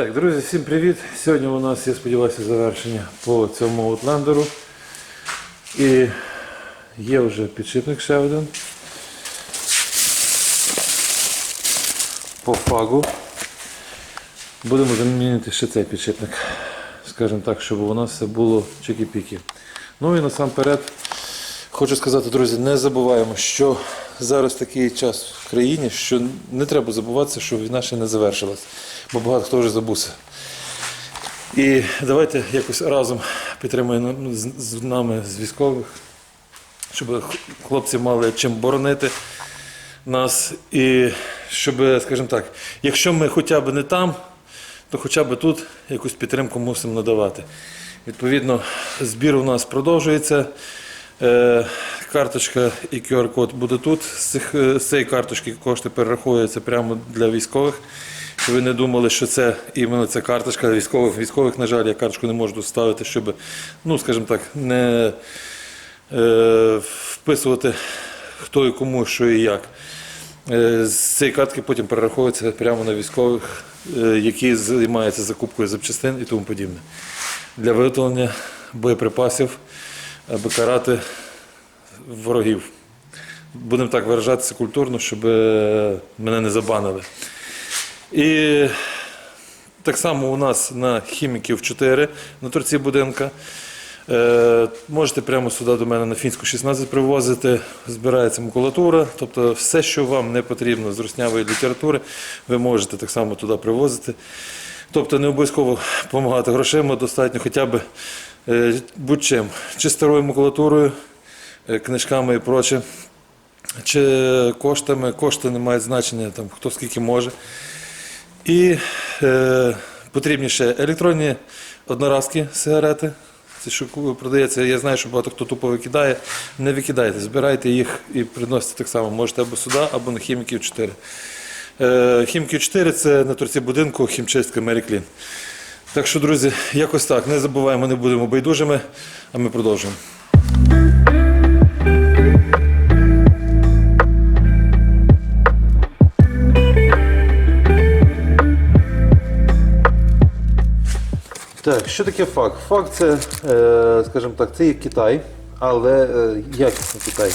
Так, друзі, всім привіт! Сьогодні у нас, я сподіваюся, завершення по цьому Outlander'у. І є вже підшипник ще один. По фагу. Будемо замінити ще цей підшипник. Скажімо так, щоб у нас все було чики-піки. Ну і насамперед хочу сказати, друзі, не забуваємо, що зараз такий час країні, що не треба забуватися, що війна ще не завершилась, бо багато хто вже забувся. І давайте якось разом підтримуємо з з нами, з військових, щоб хлопці мали чим боронити нас. І щоб, скажімо так, якщо ми хоча б не там, то хоча б тут якусь підтримку мусимо надавати. Відповідно, збір у нас продовжується. Карточка і QR-код буде тут. З, цих, е, з цієї карточки кошти перераховуються прямо для військових. Ви не думали, що це іменно ця карточка військових. Військових, на жаль, я карточку не можу доставити, щоб, ну, скажімо так, не е, вписувати хто і кому, що і як. Е, З цієї картки потім перераховується прямо на військових, е, які займаються закупкою запчастин і тому подібне. Для виготовлення боєприпасів, аби карати ворогів. Будемо так виражатися культурно, щоб е, мене не забанили. І так само у нас на хіміків 4 на торці будинка. Е, можете прямо сюди до мене на фінську 16 привозити, збирається макулатура, тобто все, що вам не потрібно з руснявої літератури, ви можете так само туди привозити. Тобто не обов'язково допомагати грошима, достатньо хоча б е, будь-чим, чи старою макулатурою, книжками і проче, чи коштами. Кошти не мають значення, там, хто скільки може. І е, потрібні ще електронні одноразки сигарети. Це що продається, я знаю, що багато хто тупо викидає. Не викидайте, збирайте їх і приносите так само. Можете або сюди, або на хіміків 4. Е, хіміків 4 це на торці будинку хімчистка Мері Клін. Так що, друзі, якось так. Не забуваємо, не будемо байдужими, а ми продовжуємо. Так, що таке факт? Факт це, е, скажімо так, це є Китай, але е, якісний Китай.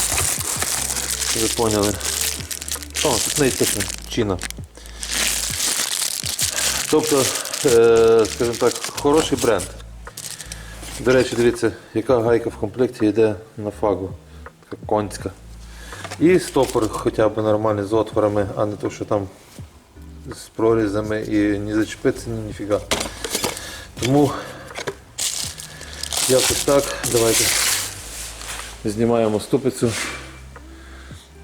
Ви поняли. О, тут не Чина. Тобто, е, скажімо так, хороший бренд. До речі, дивіться, яка гайка в комплекті йде на фагу. Така конська. І стопор хоча б нормальний з отворами, а не то, що там з прорізами і не зачепиться, ні ніфіга. Тому якось так. Давайте знімаємо ступицю.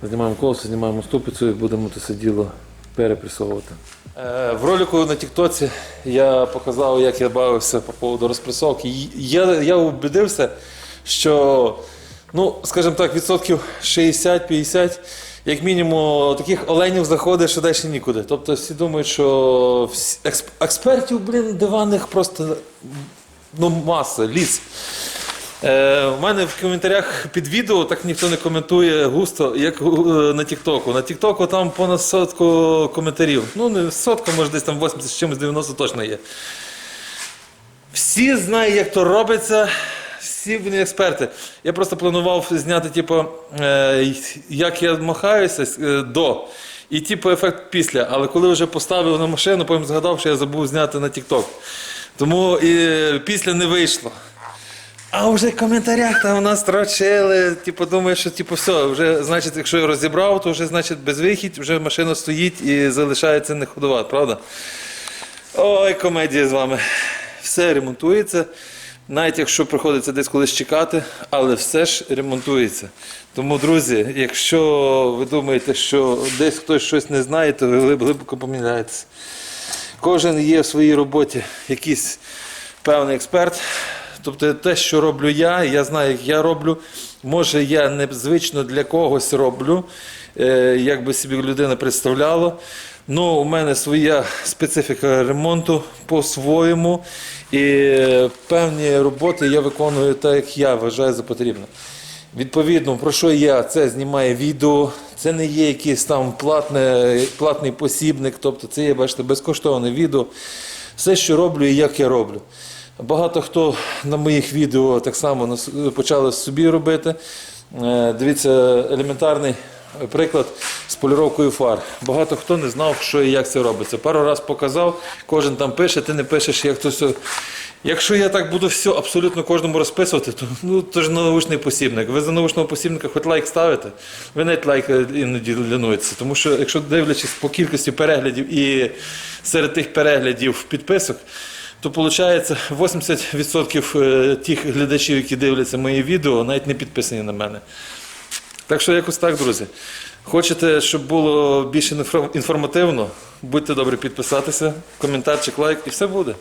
Знімаємо колесо, знімаємо ступицю і будемо це діло перепресовувати. Е, В ролику на Тіктоці я показав, як я бавився по поводу розпресовки. Я, я убедився, що, ну, скажімо так, відсотків 60-50, як мінімум, таких оленів заходить, що далі нікуди. Тобто всі думають, що всі, експ- експертів, блін, диванних просто ну, маса, ліс. Е, у мене в коментарях під відео так ніхто не коментує густо, як е, на Тіктоку. На Тіктоку там понад сотку коментарів. Ну, не сотка, може десь там 80 з чимось 90 точно є. Всі знають, як то робиться, всі вони експерти. Я просто планував зняти, типу, е, як я махаюся е, до. І типу ефект після. Але коли вже поставив на машину, потім згадав, що я забув зняти на TikTok. Тому і після не вийшло. А вже в коментарях там нас строчили, типу, думаю, що типу, все, вже, значить, якщо я розібрав, то вже значить безвихідь, вже машина стоїть і залишається не ходувати, правда? Ой, комедія з вами. Все ремонтується. Навіть якщо приходиться десь колись чекати, але все ж ремонтується. Тому, друзі, якщо ви думаєте, що десь хтось щось не знає, то ви глибоко помиляєтесь. Кожен є в своїй роботі якийсь певний експерт. Тобто те, що роблю я, я знаю, як я роблю. Може, я незвично для когось роблю, е, як би собі людина представляла. Ну, у мене своя специфіка ремонту по-своєму. І певні роботи я виконую так, як я вважаю за потрібне. Відповідно, про що я це знімаю відео, це не є якийсь там платне, платний посібник, тобто це є, бачите, безкоштовне відео. все, що роблю і як я роблю. Багато хто на моїх відео так само почали собі робити. Е, Дивіться, елементарний приклад з поліровкою фар. Багато хто не знав, що і як це робиться. Пару раз показав, кожен там пише, ти не пишеш, як то все. Якщо я так буду все абсолютно кожному розписувати, то ну то ж научний посібник. Ви за научного посібника хоч лайк ставите, ви навіть лайк іноді лінуєтеся. Тому що якщо дивлячись по кількості переглядів і серед тих переглядів підписок, то виходить 80% е, тих глядачів, які дивляться мої відео, навіть не підписані на мене. Так що якось так, друзі. Хочете, щоб було інфор- інформативно, будьте добрі підписатися, коментарчик, лайк і все буде.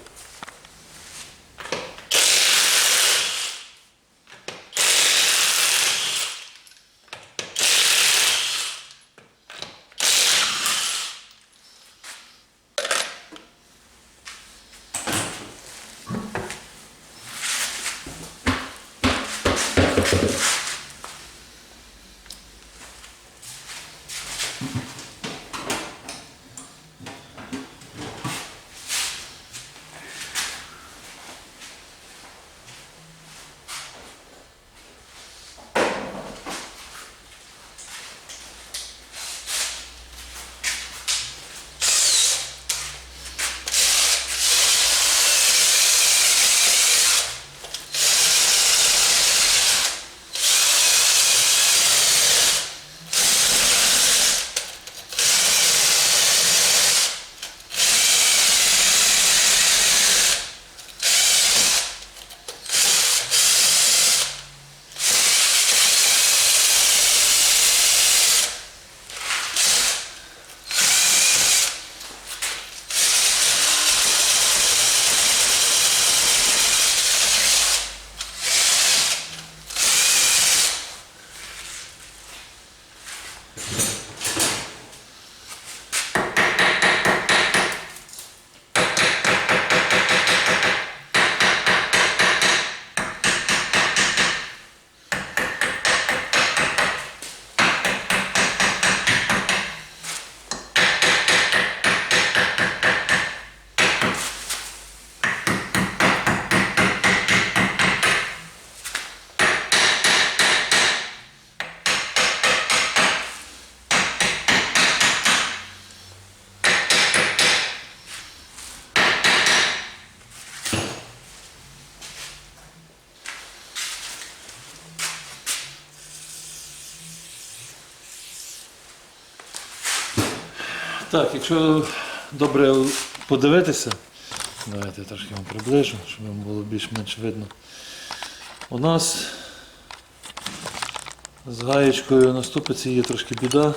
Так, якщо добре подивитися, давайте я трошки вам приближу, щоб вам було більш-менш видно. У нас з гаєчкою на ступиці є трошки біда.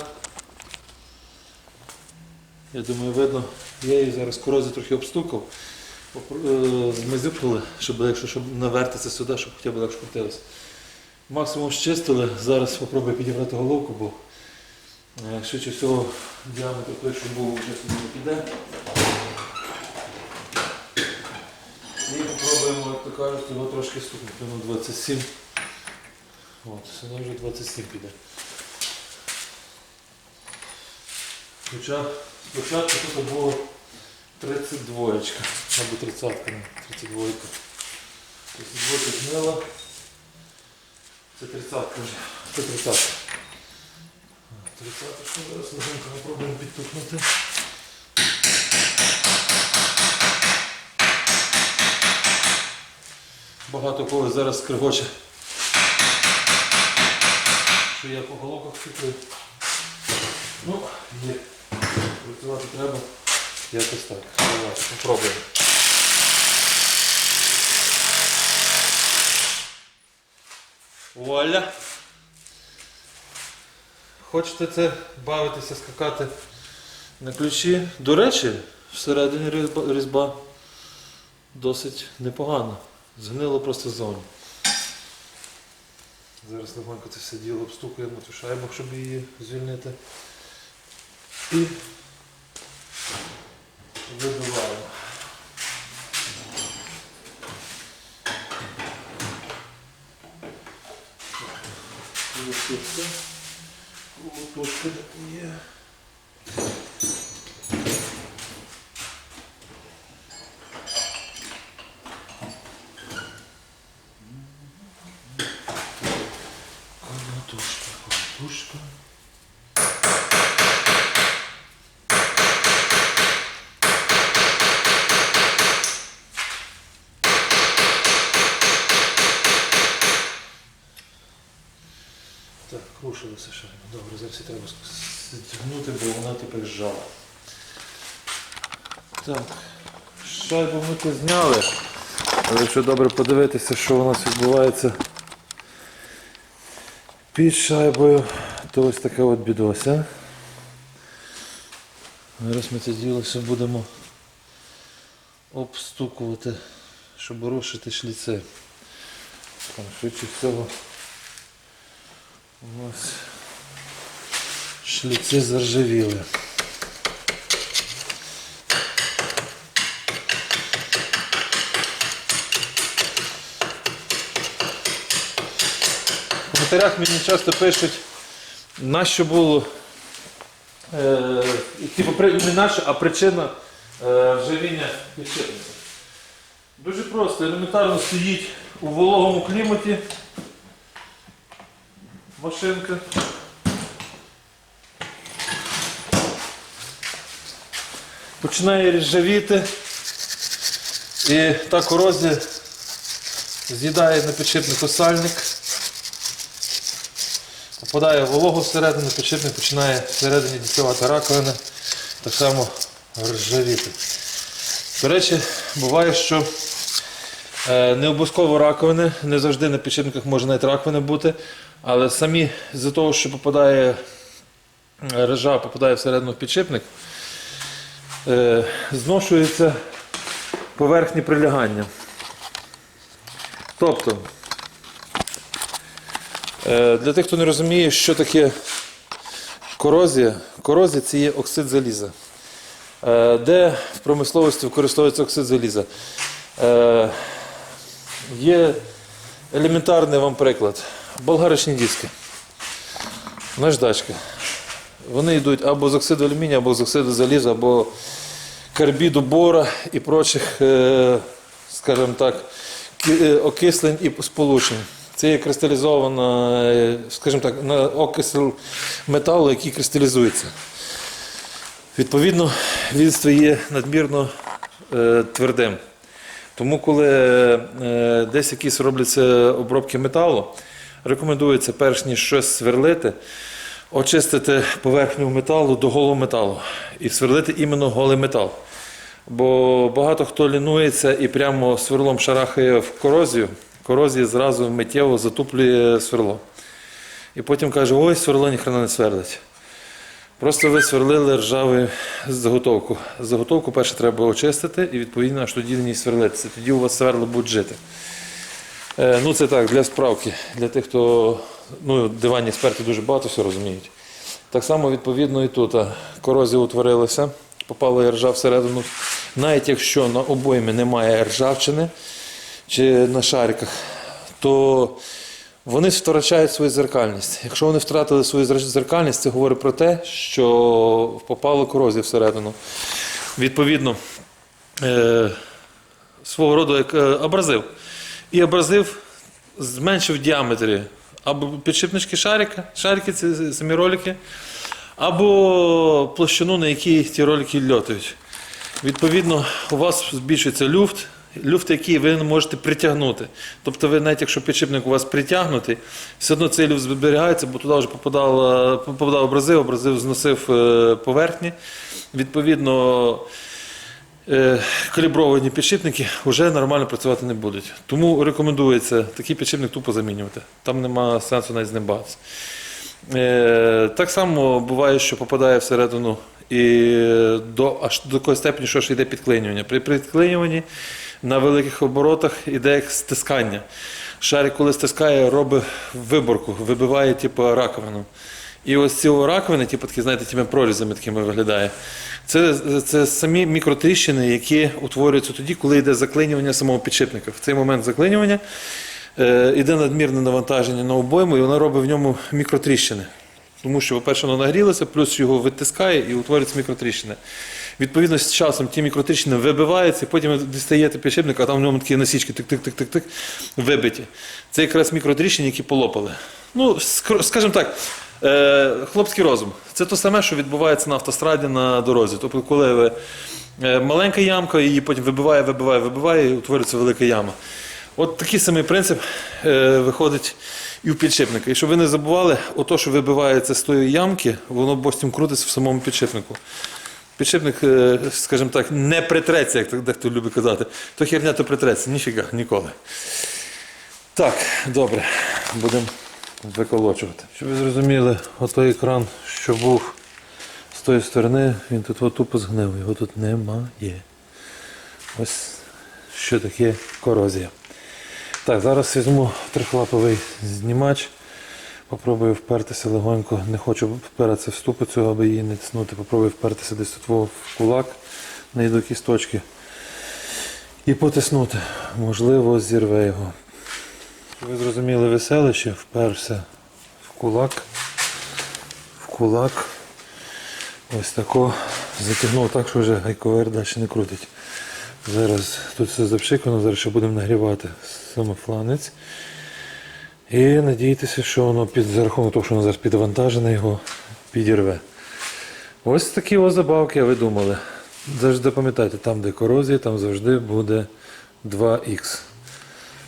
Я думаю, видно, я її зараз корозі трохи обстукав, попро- е, щоб якщо щоб навертися сюди, щоб хоча б легше крутилось. Максимум щистили, зараз спробую підібрати головку, бо Швидше всього діаметр той, що був, вже сюди піде. І попробуємо, як то кажуть, його трошки стукнути на 27. От, сюди вже 27 піде. Хоча спочатку тут було 32 або 30 не, 32 32 згнила. Це 30-ка вже. Це 30 30 що зараз легенько попробуємо підтукнути. Багато кого зараз скригоче, що я по головках чекаю. Ну, є. Працювати треба. Якось так. Давайте, попробуємо. Вуаля! Хочете це бавитися, скакати на ключі? До речі, всередині різьба, досить непогана. Згнило просто ззовні. Зараз легонько це все діло обстукуємо цю шайбу, щоб її звільнити. І вибиваємо. Ось і Лоточка є. Колотушка, колотушка. Треба зігнути, бо вона тепер зжала. Так, шайбу ми тут зняли. Але якщо добре подивитися, що у нас відбувається під шайбою, то ось така от бідося. Зараз ми це діло все будемо обстукувати, щоб рушити шліци. Там швидше всього у нас шліци заржавіли. В коментарях мені часто пишуть, на що було. Е, типу, не наша, а причина е, вживіння підшипника. Дуже просто, елементарно стоїть у вологому кліматі машинка. Починає ріжавіти і та корозія з'їдає на підшипнику сальник, попадає вологу всередину, підшипник починає всередині діставати раковини, так само ржавіти. До речі, буває, що е, не обов'язково раковини, не завжди на підшипниках може навіть раковини бути, але самі з-за того, що попадає е, ржа, попадає всередину в підшипник, е, зношується поверхні прилягання. Тобто, е, для тих, хто не розуміє, що таке корозія, корозія це є оксид заліза. Е, Де в промисловості використовується оксид заліза? Є елементарний вам приклад. Болгаричні диски. Наждачка. Вони йдуть або з оксиду алюмінія, або з оксиду заліза, або карбіду бора і прочих, е, скажімо так, е, окислень і сполучень. Це є кристалізована, е, скажімо так, на окисел металу, який кристалізується. Відповідно, він є надмірно твердим. Тому, коли десь якісь робляться обробки металу, рекомендується, перш ніж щось сверлити, очистити поверхню металу до голого металу і сверлити іменно голий метал. Бо багато хто лінується і прямо сверлом шарахає в корозію, корозія зразу миттєво затуплює сверло. І потім каже, ой, сверло ніхрена не сверлить. Просто ви сверлили ржаву заготовку. Заготовку перше треба очистити і відповідно аж тоді на сверлитися. Тоді у вас сверла будуть жити. Е, ну це так, для справки, для тих, хто ну, диванні експерти дуже багато все розуміють. Так само, відповідно, і тут корозія утворилася, попала ржа всередину. Навіть якщо на обоймі немає ржавчини чи на шариках, то вони втрачають свою зеркальність. Якщо вони втратили свою зеркальність, це говорить про те, що попала корозія всередину. Відповідно, е, свого роду як е, абразив. І абразив зменшив в діаметрі або підшипнички шарика, шарики це самі ролики, або площину, на якій ті ролики льотають. Відповідно, у вас збільшується люфт, люфт, який ви можете притягнути. Тобто, ви навіть якщо підшипник у вас притягнутий, все одно цей люфт зберігається, бо туди вже попадало, попадав абразив, зносив е, поверхні. Відповідно, калібровані підшипники вже нормально працювати не будуть. Тому рекомендується такий підшипник тупо замінювати. Там нема сенсу навіть з ним бавитися. Е, Так само буває, що попадає всередину і до, аж до такої степені, що ж йде підклинювання. При підклинюванні на великих оборотах йде як стискання. Шарик, коли стискає, робить виборку, вибиває типу, раковину. І ось ці раковини, типу, такі, знаєте, тими прорізами такими виглядає. Це, це самі мікротріщини, які утворюються тоді, коли йде заклинювання самого підшипника. В цей момент заклинювання е, йде надмірне навантаження на обойму, і воно робить в ньому мікротріщини. Тому що, по-перше, воно нагрілося, плюс його витискає і утворюються мікротріщини. Відповідно, з часом ті мікротріщини вибиваються, і потім дістаєте підшипник, а там в ньому такі насічки тик-тик-тик-тик-тик вибиті. Це якраз мікротріщини, які полопали. Ну, скажімо так, хлопський розум. Це те саме, що відбувається на автостраді на дорозі. Тобто, коли ви, е, маленька ямка, її потім вибиває, вибиває, вибиває, і утворюється велика яма. От такий самий принцип е, виходить і в підшипника. І щоб ви не забували, ото, що вибивається з тої ямки, воно потім крутиться в самому підшипнику. Підшипник, е, скажімо так, не притреться, як дехто любить казати. То херня то притреться. Ніфіга, ніколи. Так, добре, будемо виколочувати. Щоб ви зрозуміли, отой екран, що був з тої сторони, він тут тупо згнив, його тут немає. Ось що таке корозія. Так, зараз візьму трихлаповий знімач. Попробую впертися легонько. Не хочу впиратися в ступицю, аби її не тиснути. Попробую впертися десь тут в кулак, не йду кісточки. І потиснути. Можливо, зірве його. Ви зрозуміли веселище, вперся в кулак. В кулак. Ось тако затягнув так, що вже гайковер далі не крутить. Зараз тут все запшикано, зараз ще будемо нагрівати саме фланець. І надіятися, що воно під за рахунок того, що воно зараз підвантажене, його підірве. Ось такі ось забавки, ви думали. Завжди пам'ятайте, там, де корозія, там завжди буде 2х.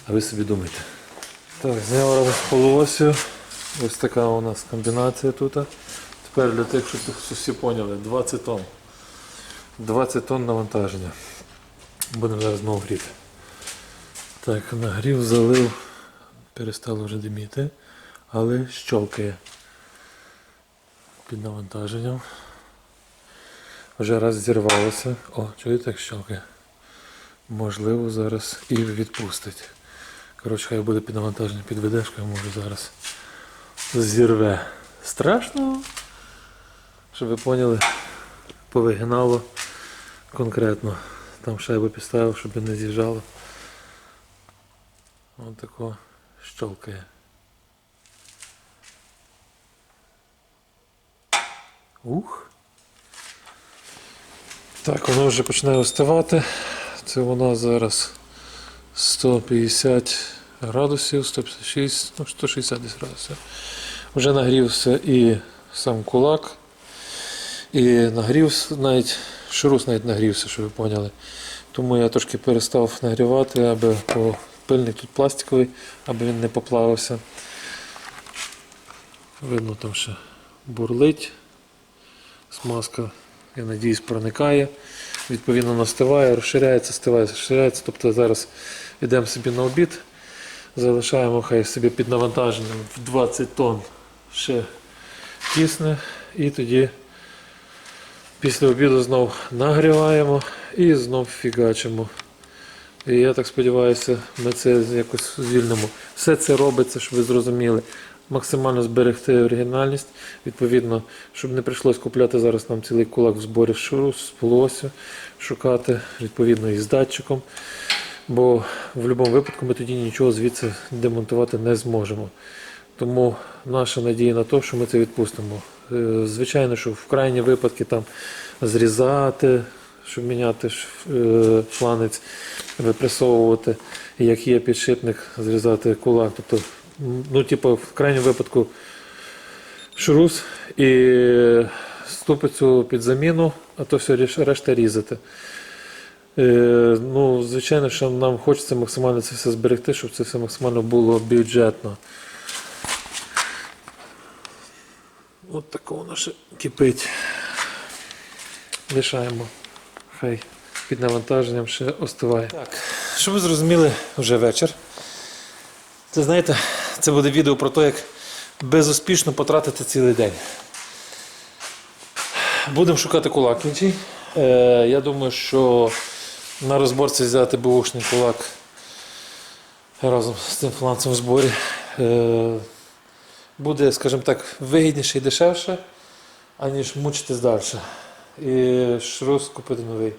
А ви собі думайте. Так, зняв разом з полуосю. Ось така у нас комбінація тут. Тепер для тих, щоб всі поняли, 20 тонн. 20 тонн навантаження. Будемо зараз знову гріти. Так, нагрів, залив, перестало вже диміти, але щолкає під навантаженням. Вже раз зірвалося. О, чуєте, як щелкає? Можливо, зараз і відпустить. Коротше, хай буде під навантаженням під ведешкою, може зараз зірве. Страшно, щоб ви поняли, повигинало конкретно. Там шайбу підставив, щоб не з'їжджало. Ось тако щолкає. Ух. Так, воно вже починає остивати. Це воно зараз 150 градусів, 156, ну 160 десь градусів. Вже нагрівся і сам кулак, і нагрівся навіть, шрус навіть нагрівся, щоб ви поняли. Тому я трошки перестав нагрівати, аби по пильник тут пластиковий, аби він не поплавився. Видно там ще бурлить. Смазка, я надіюсь, проникає. Відповідно настиває, розширяється, стиває, розширяється. Тобто зараз йдемо собі на обід, залишаємо хай собі під навантаженням в 20 тонн ще тісне. І тоді після обіду знов нагріваємо і знов фігачимо. І я так сподіваюся, ми це якось звільнимо. Все це робиться, щоб ви зрозуміли. Максимально зберегти оригінальність, відповідно, щоб не прийшлось купляти зараз нам цілий кулак в зборі шуру, з полосю, шукати, відповідно, із датчиком. Бо в будь-якому випадку ми тоді нічого звідси демонтувати не зможемо. Тому наша надія на те, що ми це відпустимо. Е, Звичайно, що в крайні випадки там зрізати, щоб міняти ш- е, випресовувати, як є підшипник, зрізати кулак. Тобто, ну, типу, в крайньому випадку шрус і ступицю під заміну, а то все решта різати. Е, ну, звичайно, що нам хочеться максимально це все зберегти, щоб це все максимально було бюджетно. От таке воно ще кипить. Лишаємо. Хай під навантаженням ще остиває. Так, щоб ви зрозуміли, вже вечір. Це знаєте, це буде відео про те, як безуспішно потратити цілий день. Будемо шукати кулак інший. Е, я думаю, що на розборці взяти бушний кулак разом з цим фланцем в зборі. Е, буде, скажімо так, вигідніше і дешевше, аніж мучитись далі. І шрус купити новий.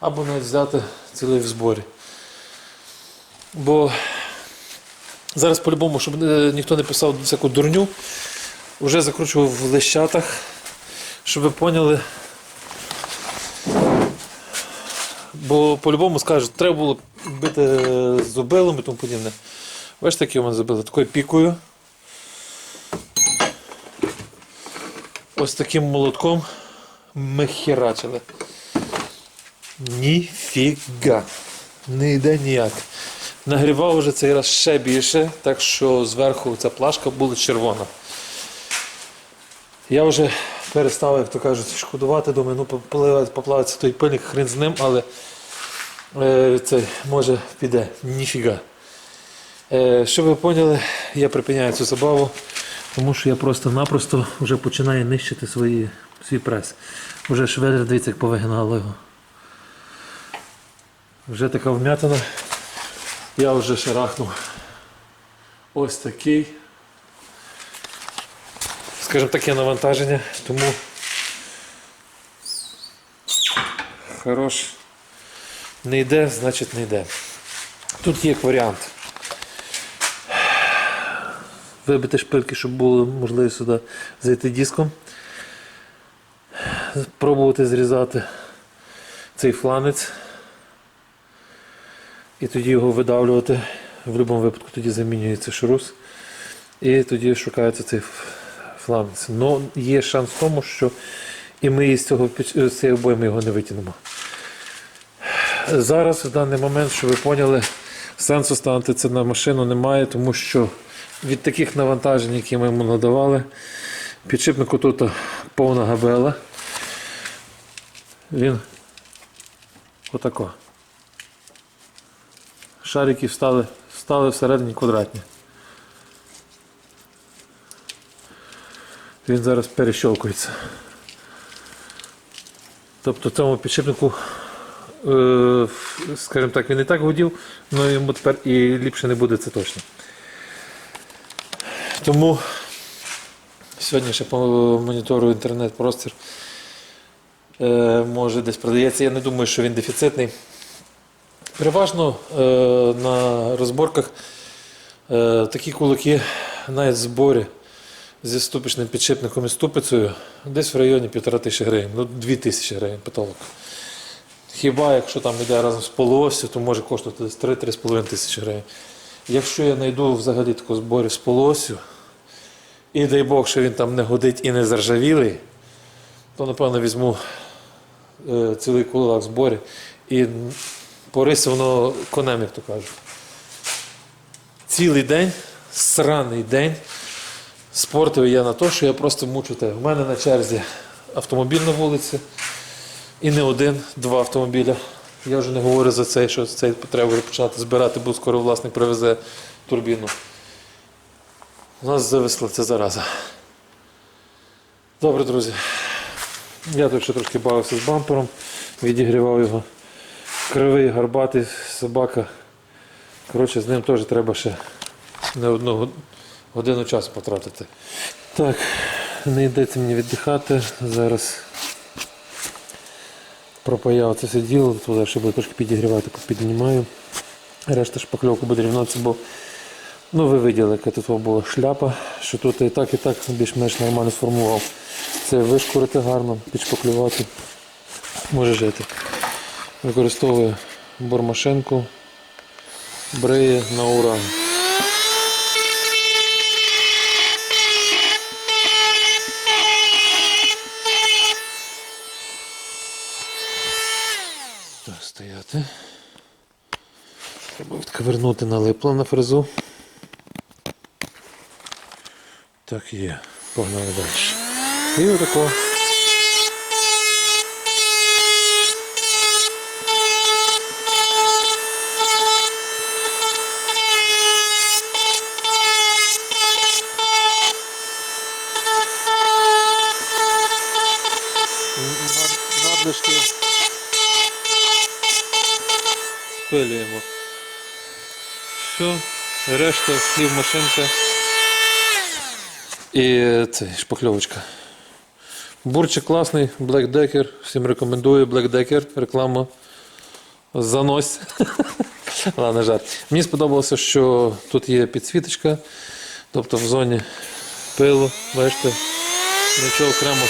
Або навіть взяти цілий в зборі. Бо зараз по-любому, щоб е, ніхто не писав всяку дурню, вже закручував в лещатах, щоб ви поняли. Бо по-любому скажуть, треба було бити зубилом і тому подібне. Бачите, які у мене зубили? Такою пікою. ось таким молотком ми херачили. Ніфіга. Не йде ніяк. Нагрівав вже цей раз ще більше, так що зверху ця плашка була червона. Я вже перестав, як то кажуть, шкодувати, думаю, ну поплавиться той пильник, хрен з ним, але е, це може піде. Ніфіга. Е, щоб ви поняли, я припиняю цю забаву, тому що я просто-напросто вже починаю нищити свої, свій прес. Вже швелер, дивіться, як повигинало його. Вже така вм'ятина. Я вже шарахнув. Ось такий. Скажімо, таке навантаження, тому хорош. Не йде, значить не йде. Тут є варіант. Вибити шпильки, щоб було можливість сюди зайти диском. Пробувати зрізати цей фланець. І тоді його видавлювати. В будь-якому випадку тоді замінюється шрус. І тоді шукається цей фланець. Ну, є шанс в тому, що і ми із цього з цієї обойми його не витягнемо. Зараз, в даний момент, щоб ви поняли, сенсу ставити це на машину немає, тому що від таких навантажень, які ми йому надавали, підшипнику тут повна габела. Він отако. Шарики встали, встали всередині квадратні. Він зараз перещолкується. Тобто цьому підшипнику, е, скажімо так, він і так гудів, але йому тепер і ліпше не буде, це точно. Тому сьогодні ще по монітору інтернет-простір е, може десь продається. Я не думаю, що він дефіцитний. Переважно е, на розборках такі кулаки навіть в зборі зі ступичним підшипником і ступицею десь в районі півтора тисячі гривень, ну 2 тисячі гривень потолок. Хіба якщо там йде разом з полуоссю, то може коштувати десь 3-3,5 тисячі гривень. Якщо я знайду взагалі таку зборі з полуоссю, і дай Бог, що він там не годить і не заржавілий, то напевно візьму е, цілий кулак зборі і порису воно конем, як то кажуть. Цілий день, сраний день, спортив я на те, що я просто мучу те. У мене на черзі автомобіль на вулиці. І не один, два автомобіля. Я вже не говорю за цей, що цей треба вже починати збирати, бо скоро власник привезе турбіну. У нас зависла ця зараза. Добре, друзі. Я тут ще трошки бавився з бампером, відігрівав його. Кривий, гарбатий собака. Коротше, з ним теж треба ще не одну год- годину часу потратити. Так, не йдеться мені віддихати. Зараз пропаяв це все діло, туди ще буду трошки підігрівати, піднімаю. Решта шпакльовку буде рівнатися, бо ну, ви виділи, яка тут була шляпа, що тут і так, і так більш-менш нормально сформував. Це вишкурити гарно, підшпаклювати. Може жити. Використовую бормашинку, бреє на уран. Так, стояти. Відковернути налипло на фрезу. Так є. Погнали далі. І отако. Над- Надлишки спилюємо. Все, решта слів машинка і це шпакльовочка. Бурчик класний, Black Decker. Всім рекомендую Black Decker, реклама. Занось. Ладно, жарт. Мені сподобалося, що тут є підсвіточка, тобто в зоні пилу, бачите, нічого окремо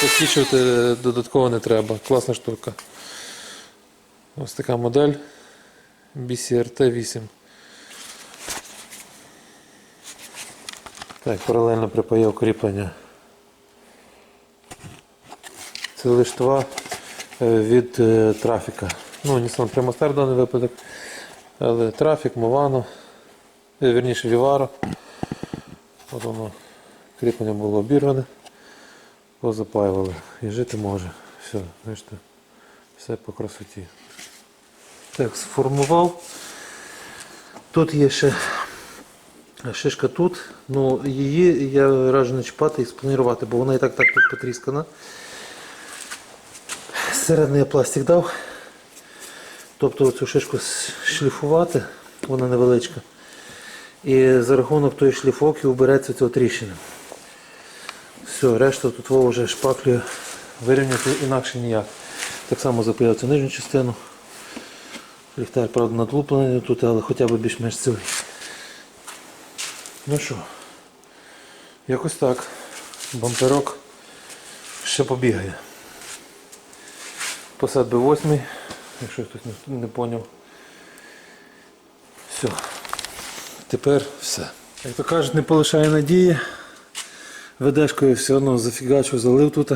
підсвічувати додатково не треба. Класна штука. Ось така модель BCRT 8. Так, паралельно припаяв кріплення Це лиштва е, від е, трафіка. Ну, Nissan Premaster в даний випадок. Але трафік, Мовано, е, вірніше Віваро. От воно кріплення було обірване, позапаювали і жити може. Все, бачите, все по красоті. Так, сформував. Тут є ще шишка тут. Ну, її я раджу не чіпати і спланувати, бо вона і так так тут потріскана. Середний я пластик дав. Тобто цю шишку шліфувати, вона невеличка. І за рахунок тої шліфовки убереться цього тріщини. Все, решта тут Вова вже шпаклює, вирівняти інакше ніяк. Так само запаяв цю нижню частину. Ліхтар, правда, надлуплений тут, але хоча б більш-менш цілий. Ну що, якось так. Бамперок ще побігає. Посад Б8, якщо хтось не, не поняв. Все. Тепер все. Як то кажуть, не полишає надії. Ведешкою все одно зафігачу, залив тут.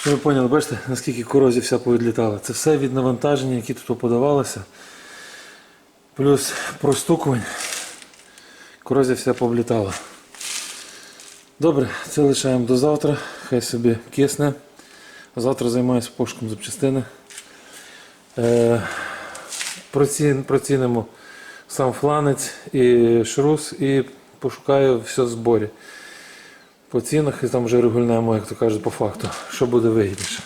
Щоб ви поняли, бачите, наскільки корозія вся повідлітала. Це все від навантаження, які тут подавалося. Плюс простукувань. Корозія вся повлітала. Добре, це лишаємо до завтра. Хай собі кисне. Завтра займаюся пошуком запчастини. Е, процін, процінимо сам фланець і шрус і пошукаю все в зборі. По цінах і там вже регульнемо, як то кажуть, по факту, що буде вигідніше.